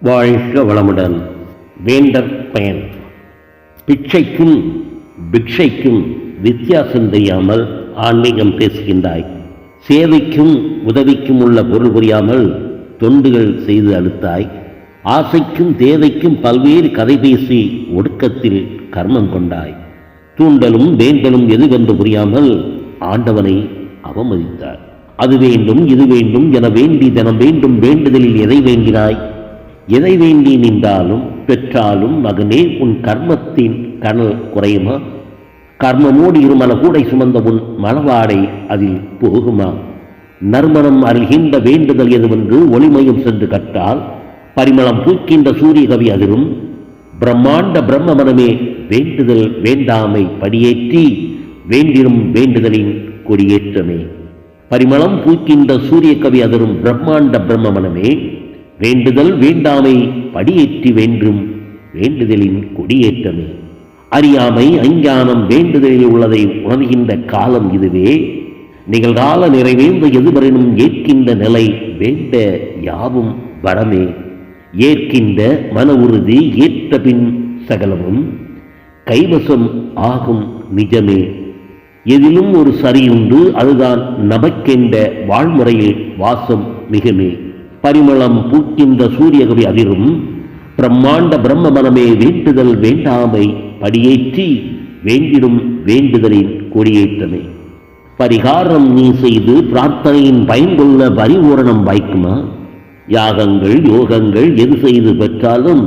வாழ்க வளமுடன். வேண்டற் பயன். பிச்சைக்கும் பிக்ஷைக்கும் வித்தியாசம் தெரியாமல் ஆன்மீகம் பேசுகின்றாய். சேவைக்கும் உதவிக்கும் உள்ள பொருள் புரியாமல் தொண்டுகள் செய்து அழுத்தாய். ஆசைக்கும் தேவைக்கும் பல்வேறு கதை பேசி ஒடுக்கத்தில் கர்மம் கொண்டாய். தூண்டலும் வேண்டலும் எதுவென்று புரியாமல் ஆண்டவனை அவமதித்தார் அது வேண்டும் இது வேண்டும் என வேண்டி தனம் வேண்டும் வேண்டுதலில் எதை வேண்டினாய்? எதை வேண்டி நின்றாலும் பெற்றாலும் மகனே உன் கர்மத்தின் கனல் குறையுமா? கர்மமோடு இருமல கூடை சுமந்த உன் மலவாடை அதில் போகுமா? நறுமணம் அருகின்ற வேண்டுதல் எதுவென்று ஒளிமயம் சென்று கட்டால் பரிமளம் பூக்கின்ற சூரிய கவி அதிரும் பிரம்மாண்ட பிரம்ம மனமே வேண்டுதல் வேண்டாமை படியேற்றி வேண்டிடும் வேண்டுதலின் கொடியேற்றமே. பரிமளம் பூக்கின்ற சூரிய கவி அதிரும் பிரம்மாண்ட பிரம்ம மனமே வேண்டுதல் வேண்டாமை படியேற்றி வேண்டும். வேண்டுதலின் கொடியேற்றமே அறியாமை அஞ்ஞானம் வேண்டுதலில் உள்ளதை உணர்கின்ற காலம் இதுவே. நிகழ்கால நிறைவேந்த எதுவரெனும் ஏற்கின்ற நிலை வேண்ட யாவும் வடமே ஏற்கின்ற மன உறுதி ஏற்ற பின் சகலமும் கைவசம் ஆகும் நிஜமே. எதிலும் ஒரு சரியுண்டு அதுதான் நமக்கென்ற வாழ்முறையில் வாசம் மிகமே. பரிமளம் பூக்கின்ற சூரியகவி அதிரும் பிரம்மாண்ட பிரம்ம மனமே வேண்டுதல் வேண்டாமை படியேற்றி வேண்டிடும் வேண்டுதலின் கொடியேற்றமே. பரிகாரம் நீ செய்து பிரார்த்தனையின் பயன்கொள்ள பரிபூரணம் வாய்க்குமா? யாகங்கள் யோகங்கள் எது செய்து பெற்றாலும்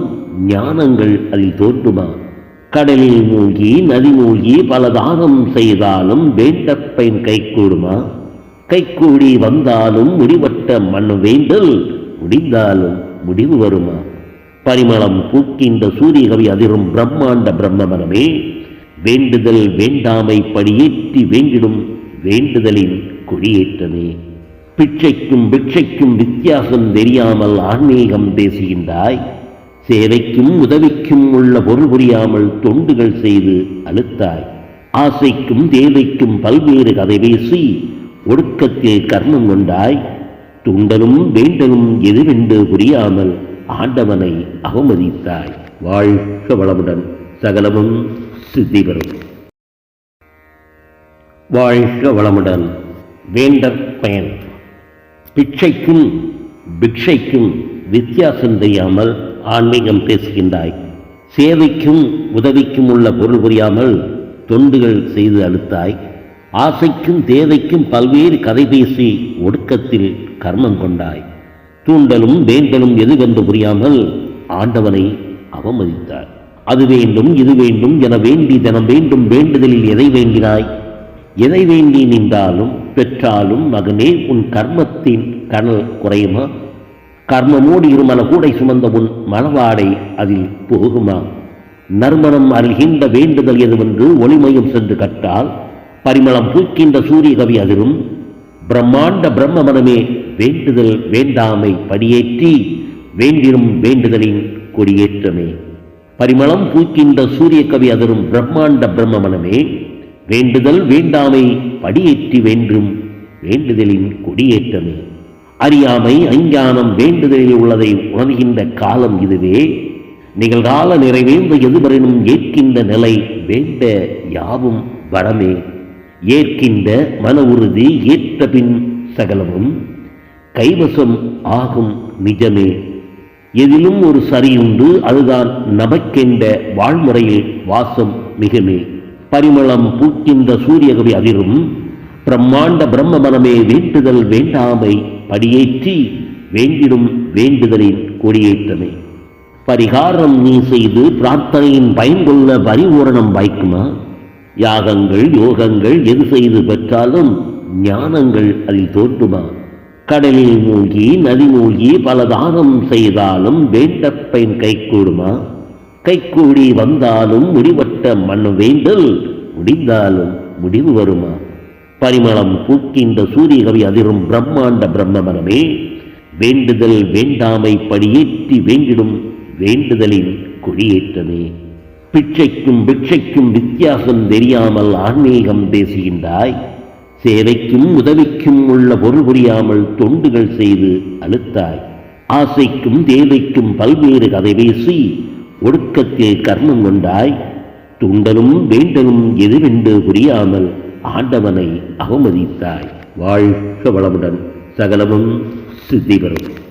ஞானங்கள் அதில் தோற்றுமா கடலில் மூழ்கி நதி மூழ்கி பல தானம் செய்தாலும் வேண்ட கைகூடுமா? கைகூடி வந்தாலும் முடிவட்ட மண் வேந்தல் முடிந்தாலும் முடிவு வருமா? பரிமளம் பூக்கின்ற சூரியகவி அதிரும் பிரம்மாண்ட பிரம்மமனமே வேண்டுதல் வேண்டாமை படியேற்றி வேண்டிடும் வேண்டுதலின் கொடியேற்றமே. பிச்சைக்கும் பிட்சைக்கும் வித்தியாசம் தெரியாமல் ஆன்மீகம் பேசுகின்றாய் சேவைக்கும் உதவிக்கும் உள்ள பொருள் புரியாமல் தொண்டுகள் செய்து அழுத்தாய். ஆசைக்கும் தேவைக்கும் பல்வேறு கதை பேசி ஒடுக்கத்தில் கர்மம் கொண்டாய் துண்டலும் வேண்டலும் எதுவென்று புரியாமல் ஆண்டவனை அவமதித்தாய். வாழ்க வளமுடன் சகலமும் சித்தி பெறும். வாழ்க வளமுடன் வேண்டற் பயன். பிச்சைக்கும் பிக்ஷைக்கும் வித்தியாசம் தெரியாமல் ஆன்மீகம் பேசுகின்றாய். சேவைக்கும் உதவிக்கும் உள்ள பொருள் புரியாமல் தொண்டுகள் செய்து அழுத்தாய். ஆசைக்கும் தேவைக்கும் பல்வேறு கதை பேசி ஒடுக்கத்தில் கர்மம் கொண்டாய். தூண்டலும் வேண்டலும் எதுவென்று புரியாமல் ஆண்டவனை அவமதித்தார் அது வேண்டும் இது வேண்டும் என வேண்டி தினம் வேண்டும் வேண்டுதலில் எதை வேண்டினாய்? எதை வேண்டி நின்றாலும் பெற்றாலும் மகனே உன் கர்மத்தின் கணல் குறையுமா? கர்மமோடு இருமல கூடை சுமந்த உன் மனவாடை அதில் போகுமா? நறுமணம் அருகின்ற வேண்டுதல் எதுவென்று ஒளிமயம் சென்று கற்றால் பரிமளம் பூக்கின்ற சூரிய கவி அதிரும் பிரம்மாண்ட பிரம்ம மனமே வேண்டுதல் வேண்டாமை படியேற்றி வேண்டிடும் வேண்டுதலின் கொடியேற்றமே. பரிமளம் பூக்கின்ற சூரிய கவி அதரும் பிரம்மாண்ட பிரம்ம மனமே வேண்டுதல் வேண்டாமை படியேற்றி வேண்டும் வேண்டுதலின் கொடியேற்றமே. அறியாமை அஞ்ஞானம் வேண்டுதலில் உள்ளதை உணர்கின்ற காலம் இதுவே. நிகழ்கால நிறைவேந்த எதுவரெனும் ஏற்கின்ற நிலை வேண்ட யாவும் வரமே. ஏற்கின்ற மன உறுதி ஏற்ற பின் சகலமும் கைவசம் ஆகும் நிஜமே. எதிலும் ஒரு சரியுண்டு அதுதான் நமக்கென்ற வாழ்முறையில் வாசம் மிகுமே. பரிமளம் பூக்கின்ற சூரியகவி அதிரும் பிரம்மாண்ட பிரம்ம மனமே வேண்டுதல் வேண்டாமை படியேற்றி வேண்டிடும் வேண்டுதலின் கொடியேற்றமே. பரிகாரம் நீ செய்து பிரார்த்தனையின் பயன்கொள்ள பரிபூரணம் வாய்க்குமா? யாகங்கள் யோகங்கள் எது செய்து பெற்றாலும் ஞானங்கள் அதில் தோன்றுமா? கடலில் மூழ்கி நதி மூழ்கி பல தானம் செய்தாலும் வேண்ட பயன் கைகூடுமா கைகூடி வந்தாலும் முடிவட்ட மண் வேண்டல் முடிந்தாலும் முடிவு வருமா? பரிமளம் பூக்கின்ற சூரிய கவி அதிரும் பிரம்மாண்ட பிரம்மபரமே வேண்டுதல் வேண்டாமை படியேற்றி வேண்டிடும் வேண்டுதலின் கொடியேற்றமே. பிச்சைக்கும் பிக்ஷைக்கும் வித்தியாசம் தெரியாமல் ஆன்மீகம் பேசுகின்றாய். சேவைக்கும் உதவிக்கும் உள்ள பொருள் புரியாமல் தொண்டுகள் செய்து அழுத்தாய். ஆசைக்கும் தேவைக்கும் பல்வேறு கதை பேசி ஒடுக்கத்தில் கர்மம் கொண்டாய். துண்டலும் வேண்டலும் எதுவென்று புரியாமல் ஆண்டவனை அவமதித்தாய். வாழ்க வளமுடன். சகலமும் சித்தி பெறும்.